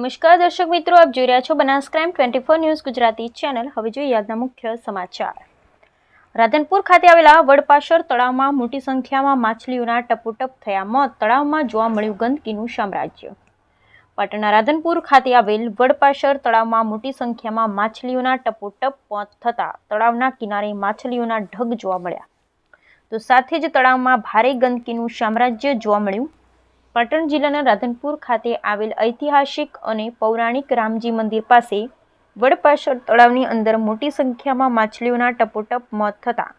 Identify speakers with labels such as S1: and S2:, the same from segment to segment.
S1: નમસ્કાર, દર્શક મિત્રો, આપ જોઈ રહ્યા છો Banas crime twenty four news Gujarati channel. હવે જોઈએ આજના મુખ્ય સમાચાર. રાધનપુર ખાતે આવેલા વડપાસર તળાવમાં મોટી સંખ્યામાં માછલીઓના ટપોટપ થયા મોત. તળાવમાં જોવા મળ્યું ગંદકીનું સામ્રાજ્ય. પાટણના રાધનપુર ખાતે આવેલ વડપાસર તળાવમાં મોટી સંખ્યામાં માછલીઓના ટપોટપ મોત થતાં તળાવના કિનારે માછલીઓના ઢગ જોવા મળ્યા. તો સાથે જ તળાવમાં ભારે ગંદકીનું સામ્રાજ્ય જોવા મળ્યું. પાટણ જિલ્લાના રાધનપુર ખાતે આવેલ ઐતિહાસિક અને પૌરાણિક રામજી મંદિર પાસે વડપાસર તળાવની અંદર મોટી સંખ્યામાં માછલીઓના ટપોટપ મોત થતાં.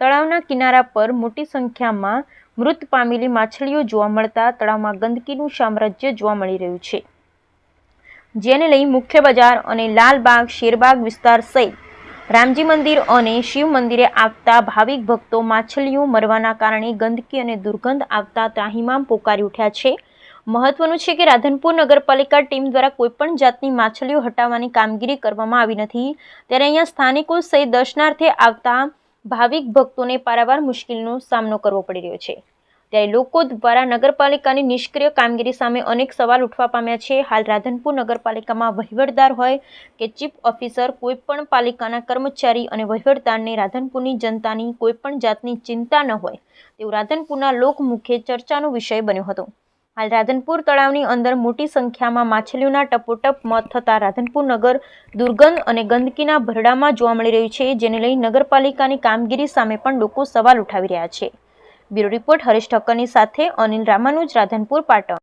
S1: તળાવના કિનારા પર મોટી સંખ્યામાં મૃત પામેલી માછલીઓ જોવા મળતા તળાવમાં ગંદકીનું સામ્રાજ્ય જોવા મળી રહ્યું છે. જેને લઈ મુખ્ય બજાર અને લાલબાગ, શેરબાગ વિસ્તાર સહિત રામજી મંદિર અને શિવ મંદિરે આવતા ભાવિક ભક્તો માછલીઓ મરવાના કારણે ગંદકી અને દુર્ગંધ આવતા ત્રાહિમામ પોકારી ઉઠ્યા છે. મહત્વનું છે કે રાધનપુર નગરપાલિકા ટીમ દ્વારા કોઈપણ જાતની માછલીઓ હટાવવાની કામગીરી કરવામાં આવી નથી. ત્યારે અહીંયા સ્થાનિકો સહિત દર્શનાર્થે આવતા ભાવિક ભક્તોને પારાવાર મુશ્કેલીનો સામનો કરવો પડી રહ્યો છે. ત્યારે લોકો દ્વારા નગરપાલિકાની નિષ્ક્રિય કામગીરી સામે અનેક સવાલ ઉઠવા પામ્યા છે. હાલ રાધનપુર નગરપાલિકામાં વહીવટદાર હોય કે ચીફ ઓફિસર, કોઈપણ પાલિકાના કર્મચારી અને વહીવટદારને રાધનપુરની જનતાની કોઈપણ જાતની ચિંતા ન હોય તેવું રાધનપુરના લોકમુખે ચર્ચાનો વિષય બન્યો હતો. હાલ રાધનપુર તળાવની અંદર મોટી સંખ્યામાં માછલીઓના ટપોટપ મોત થતાં રાધનપુર નગર દુર્ગંધ અને ગંદકીના ભરડામાં જોવા મળી રહ્યું છે, જેને લઈ નગરપાલિકાની કામગીરી સામે પણ લોકો સવાલ ઉઠાવી રહ્યા છે. બ્યુરો રિપોર્ટ હરીશ ઠક્કરની સાથે અનિલ રામાનુજ રાધનપુર પાટણ.